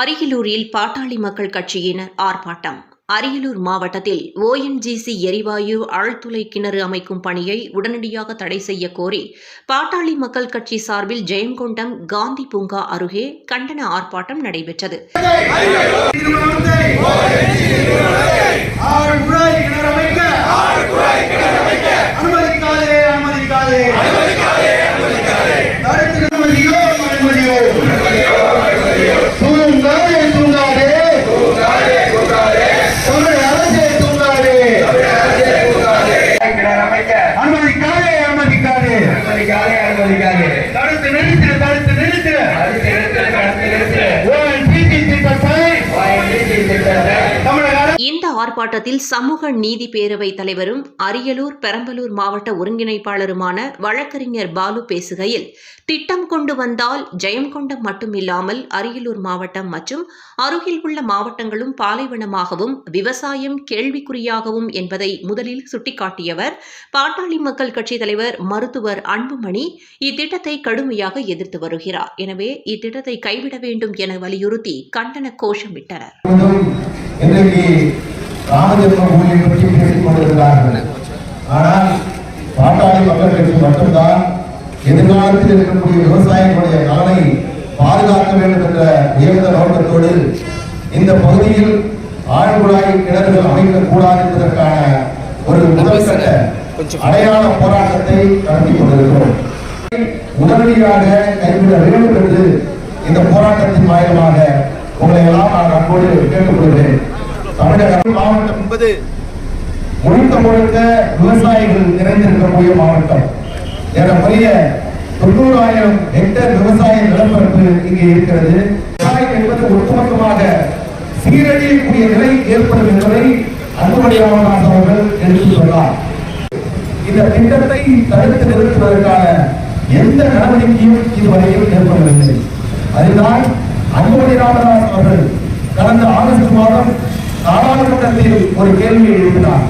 அரியலூரில் பாட்டாளி மக்கள் கட்சியினர் ஆர்ப்பாட்டம். அரியலூர் மாவட்டத்தில் ஓஎன்ஜிசி எரிவாயு ஆழ்துளை கிணறு அமைக்கும் பணியை உடனடியாக தடை செய்ய கோரி பாட்டாளி மக்கள் கட்சி சார்பில் ஜெயங்கொண்டம் காந்தி பூங்கா அருகே கண்டன ஆர்ப்பாட்டம் நடைபெற்றது. தடுத்து தடுத்து நிறுத்தி ஆர்ப்பாட்டத்தில் சமூக நீதி பேரவை தலைவரும் அரியலூர் பெரம்பலூர் மாவட்ட ஒருங்கிணைப்பாளருமான வழக்கறிஞர் பாலு பேசுகையில் திட்டம் கொண்டு வந்தால் ஜெயங்கொண்டம் மட்டுமில்லாமல் அரியலூர் மாவட்டம் மற்றும் அருகில் உள்ள மாவட்டங்களும் பாலைவனமாகவும் விவசாயம் கேள்விக்குறியாகவும் என்பதை முதலில் சுட்டிக்காட்டியவர் பாட்டாளி மக்கள் கட்சித் தலைவர் மருத்துவர் அன்புமணி இத்திட்டத்தை கடுமையாக எதிர்த்து வருகிறார். எனவே இத்திட்டத்தை கைவிட வேண்டும் என வலியுறுத்தி கண்டன கோஷமிட்டனர். ராமஜென்ம பூமியை பற்றி பேசிக் கொண்டிருக்கிறார்கள். ஆனால் பாட்டாளி மக்கள் கட்சி மட்டும்தான் எதிர்காலத்தில் இருக்கக்கூடிய விவசாயிகளுடைய நலனை பாதுகாக்க வேண்டும் என்ற உயர்ந்த நோக்கத்தோடு இந்த பகுதியில் ஆழ்குழாய் கிணறுகள் அமைக்கக்கூடாது என்பதற்கான ஒரு முதல்கட்ட அடையாள போராட்டத்தை நடத்தி கொண்டிருக்கிறோம். உடனடியாக கைவிட வேண்டும் என்று இந்த போராட்டத்தின் வாயிலாக உங்களை எல்லாம் நான் அன்போடு கேட்டுக்கொள்கிறேன். தமிழக மாவட்டம் என்பது முழுக்க முழுக்க விவசாயிகள் நிறைந்திருக்கக்கூடிய மாவட்டம். ஏறக்குறைய தொண்ணூறாயிரம் ஹெக்டேர் விவசாய நிலப்பரப்பு இங்கே இருக்கிறது. விவசாயம் என்பது ஒட்டுமொத்தமாக சீரழியக்கூடிய நிலை ஏற்படும் என்பதை அன்புமணி ராமதாஸ் அவர்கள் எடுத்துச் சொன்னார் இந்த திட்டத்தை தடுத்து நிறுத்துவதற்கான எந்த நடவடிக்கையும் இதுவரையில் ஏற்படவில்லை அதுதான் அன்புமணி ராமதாஸ் அவர்கள் கடந்த ஆகஸ்ட் மாதம் நாடாளுமன்றத்தில் ஒரு கேள்வியை எழுப்பினார்.